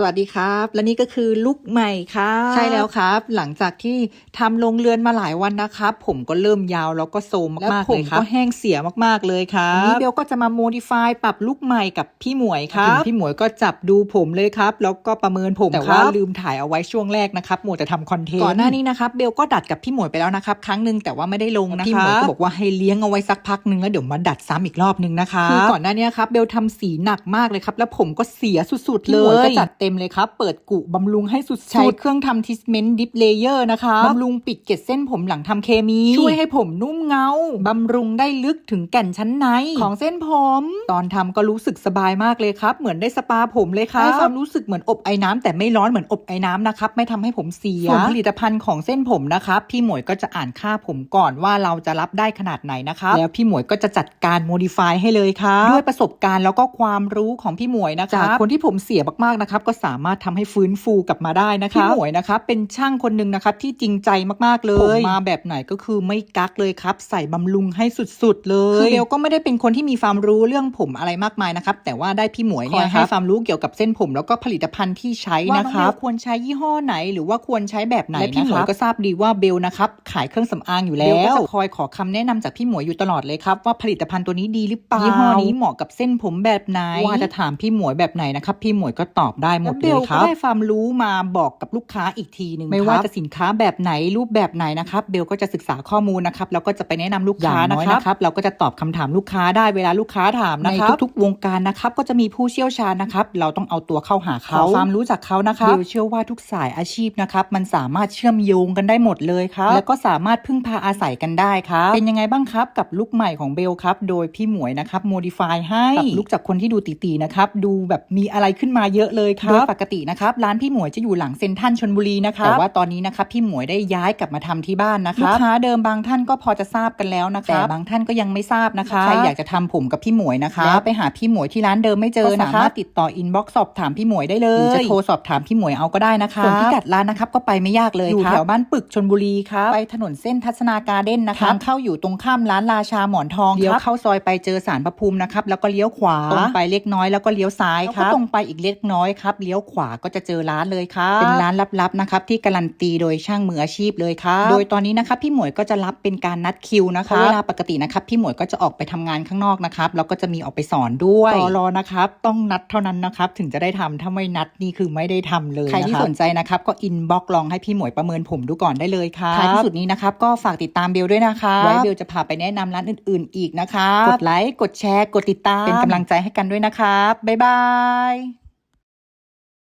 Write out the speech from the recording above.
สวัสดีครับ และนี่ก็คือลุกใหม่ครับใช่แล้วครับ หลังจากที่ทำโรงเรือนมาหลายวันนะครับ ผมก็เริ่มยาวแล้วก็โซมแล้วมากๆผเลมยครับก็แห้งเสียมากๆเลยครัวันนี้บเบลก็จะมาโมดิฟายปรับลุกใหม่กับพี่หมวยครัถึบงพี่หมวยก็จับดูผมเลยครับ แล้วก็ประเมินผมแต่คว่ารับลืมถ่ายเอาไว้ช่วงแรกนะครับมัวแต่ทำคอนเทนต์ก่อนหน้านี้นะครับเบลก็ดัดกับพี่หมวยไปแล้วนะครับ ครั้งหนึ่งแต่ว่าไม่ได้ลงนะพี่คหมวยรับก็บอกว่าให้เลี้ยงเอาไว้สักพักหนึ่งแล้วเดี๋ยวมาดัดซ้ำอีกรอบหนึ่งนะคะคือก่อนหน้านี้ครับเบลทำสีหนักมากเลยครับแล้วผมก็เสียสุดๆพี่เลหมวยยก็จัดเต็มเลยครับ เปิดกุบำรุงให้สุดๆใช้เครื่องทำทิสเมนต์ดิฟเลเยอร์นะคะบำรุงปิดเกล็ดเส้นผมหลังทำเคมี ช่วยให้ผมนุ่มเงาบำรุงได้ลึกถึงแก่นชั้นใน ของเส้นผม ตอนทำก็รู้สึกสบายมากเลยครับ เหมือนได้สปาผมเลยครับให้ความรู้สึกเหมือนอบไอ้น้ำแต่ไม่ร้อนเหมือนอบไอ้น้ำนะครับ ไม่ทำให้ผมเสียส่วนผลิตภัณฑ์ของเส้นผมนะครับพี่หมวยก็จะอ่านค่าผมก่อนว่าเราจะรับได้ขนาดไหนนะครับแล้วพี่หมวยก็จะจัดการโมดิฟายให้เลยครับด้วยประสบการณ์แล้วก็ความรู้ของพี่หมวยนะคจากรับคนที่ผมเสียมากๆนะครับก็สามารถทำให้ฟื้นฟูกลับมาได้นะคพี่รับหมวยนะครับเป็นช่างคนหนึ่งนะครับที่จริงใจมากๆเลผมยมาแบบไหนก็คือไม่กักเลยครับ ใส่บำรุงให้สุดๆ เลคือยเบลก็ไม่ได้เป็นคนที่มีความรู้เรื่องผมอะไรมากมายนะครับแต่ว่าได้พี่หมวยเนี่ยคอยให้ให้ความรู้เกี่ยวกับเส้นผม แล้วก็ผลิตภัณฑ์ที่ใช้ว่านะน้องครัเบบลควรใช้ยี่ห้อไหน หรือว่าควรใช้แบบไหนและพี่นะหมควยรับก็ทราบดีว่าเบลนะครับขายเครื่องสำอางอยู่แล้เบลก็วจะคอยขอคำแนะนำจากพี่หมวยอยู่ตลอดเลยครับว่าผลิตภัณฑ์ตัวนี้ดีหรือเปล่ายี่ยี่ห้ห้ออนี้นี้เหมาะกับเส้นผมแบบไหนว่าจะถามพี่หมวยแบบไหนนะครับพี่หมวยก็ตอบได้หมดแล้วเลเบลยคก็รับได้ความรู้มาบอกกับลูกค้าอีกทีหนึ่งไม่ว่าครับจะสินค้าแบบไหนรูปแบบไหนนะครับเบลก็จะศึกษาข้อมูลนะครับแล้วก็จะไปแนะนำลูกค้าอย่างน้นะอยครับนะครับเราก็จะตอบคำถามลูกค้าได้เวลาลูกค้าถามนะในครับทุกๆวงการนะครับก็จะมีผู้เชี่ยวชาญนะครับเราต้องเอาตัวเข้าหาเขาความรู้จากเขานะครับเบลเชื่อว่าทุกสายอาชีพนะครับมันสามารถเชื่อมโยงกันได้หมดเลยครับแล้วก็สามารถพึ่งพาอาศัยกันได้ครับเป็นยังไงบ้างครับกับลุคใหม่ของเบลครับโดยพี่หมวยนะครับโมดิฟายให้กับลุคจากคนที่ดูตีๆนะครับดูแบบมีอะไรขึ้นมาเยอะเลยครับโดยปกตินะครับร้านพี่หมวยจะอยู่หลังเซ็นทรัลชนบุรีนะครับแต่ว่าตอนนี้นะครับพี่หมวยได้ย้ายกลับมาทำที่บ้านนะครับลูกค้าเดิมบางท่านก็พอจะทราบกันแล้วนะครับแต่บางท่านก็ยังไม่ทราบนะคะใครอยากจะทำผมกับพี่หมวยนะคะแล้วไปหาพี่หมวยที่ร้านเดิมไม่เจอนะคะสามารถติดต่ออินบ็อกซ์สอบถามพี่หมวยได้เลยหรือจะโทรสอบถามพี่หมวยเอาก็ได้นะคะส่วนพิกัดร้านนะครับก็ไปไม่ยากเลยอยู่แถวบ้านปึกชนบุรีครับไปถนนเส้นทัศนาการ์เด้นนะคะทางเข้าอยู่ตรงข้ามร้านราชาหมอนทองเลี้ยวเข้าซอยไปเจอสารพระภูมินะครับแล้วก็เลี้ยวขวาตรงไปเล็กน้อยแล้วก็เลี้ยวซ้ายครับตรงไปอีกเล็กน้อยครับเลี้ยวขวาก็จะเจอร้านเลยครับเป็นร้านลับๆนะครับที่การันตีโดยช่างมืออาชีพเลยครับโดยตอนนี้นะครับพี่หมวยก็จะรับเป็นการนัดคิวนะคะเวลาปกตินะครับพี่หมวยก็จะออกไปทำงานข้างนอกนะครับแล้วก็จะมีออกไปสอนด้วยต่อรอนะครับต้องนัดเท่านั้นนะครับถึงจะได้ทำถ้าไม่นัดนี่คือไม่ได้ทำเลยใครที่สนใจนะครับก็อินบ็อกลองให้พี่หมวยประเมินผมดูก่อนได้เลยครับท้ายที่สุดนี้นะครับก็ฝากติดตามเบลด้วยนะคะไว้เบลจะพาไปแนะนำร้านอื่น ๆ อีกนะคะกดไลค์กดแชร์กดติดตามเป็นกำลังใจให้กันด้วยนะครับบ๊ายบาย